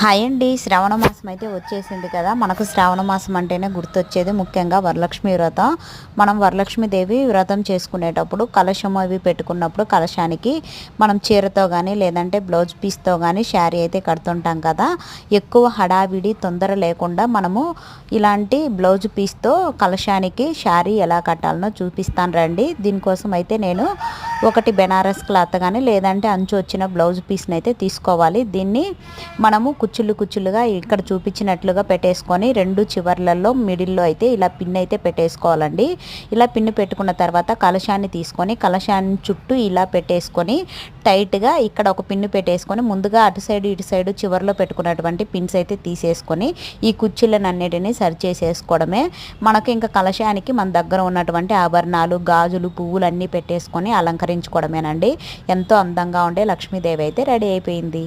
Hi అండి. శ్రావణ మాసం అయితే వచ్చేసింది కదా. మనకు శ్రావణ మాసం అంటేనే గుర్తొచ్చేది ముఖ్యంగా వరలక్ష్మి వ్రతం. మనం వరలక్ష్మీదేవి వ్రతం చేసుకునేటప్పుడు కలశం అవి పెట్టుకున్నప్పుడు కలశానికి మనం చీరతో కానీ లేదంటే బ్లౌజ్ పీస్తో కానీ శారీ అయితే కడుతుంటాం కదా. ఎక్కువ హడావిడి తొందర లేకుండా మనము ఇలాంటి బ్లౌజ్ పీస్తో కలశానికి శారీ ఎలా కట్టాలనో చూపిస్తాను రండి. దీనికోసం అయితే నేను ఒకటి బెనారస్ క్లాత్ కానీ లేదంటే అంచు వచ్చిన బ్లౌజ్ పీస్ని అయితే తీసుకోవాలి. దీన్ని మనము కుచ్చులు కుచ్చులుగా ఇక్కడ చూపించినట్లుగా పెట్టేసుకొని రెండు చివర్లలో మిడిల్లో అయితే ఇలా పిన్ అయితే పెట్టేసుకోవాలండి. ఇలా పిన్ను పెట్టుకున్న తర్వాత కలశాన్ని తీసుకొని కలశాన్ని చుట్టూ ఇలా పెట్టేసుకొని టైట్గా ఇక్కడ ఒక పిన్ను పెట్టేసుకొని ముందుగా అటు సైడ్ ఇటు సైడ్ చివరిలో పెట్టుకున్నటువంటి పిన్స్ అయితే తీసేసుకొని ఈ కుర్చీలను అన్నిటిని సరి చేసేసుకోవడమే. మనకు ఇంకా కలశానికి మన దగ్గర ఉన్నటువంటి ఆభరణాలు గాజులు పువ్వులు అన్నీ పెట్టేసుకొని అలంకరించుకోవడమేనండి. ఎంతో అందంగా ఉండే లక్ష్మీదేవి అయితే రెడీ అయిపోయింది.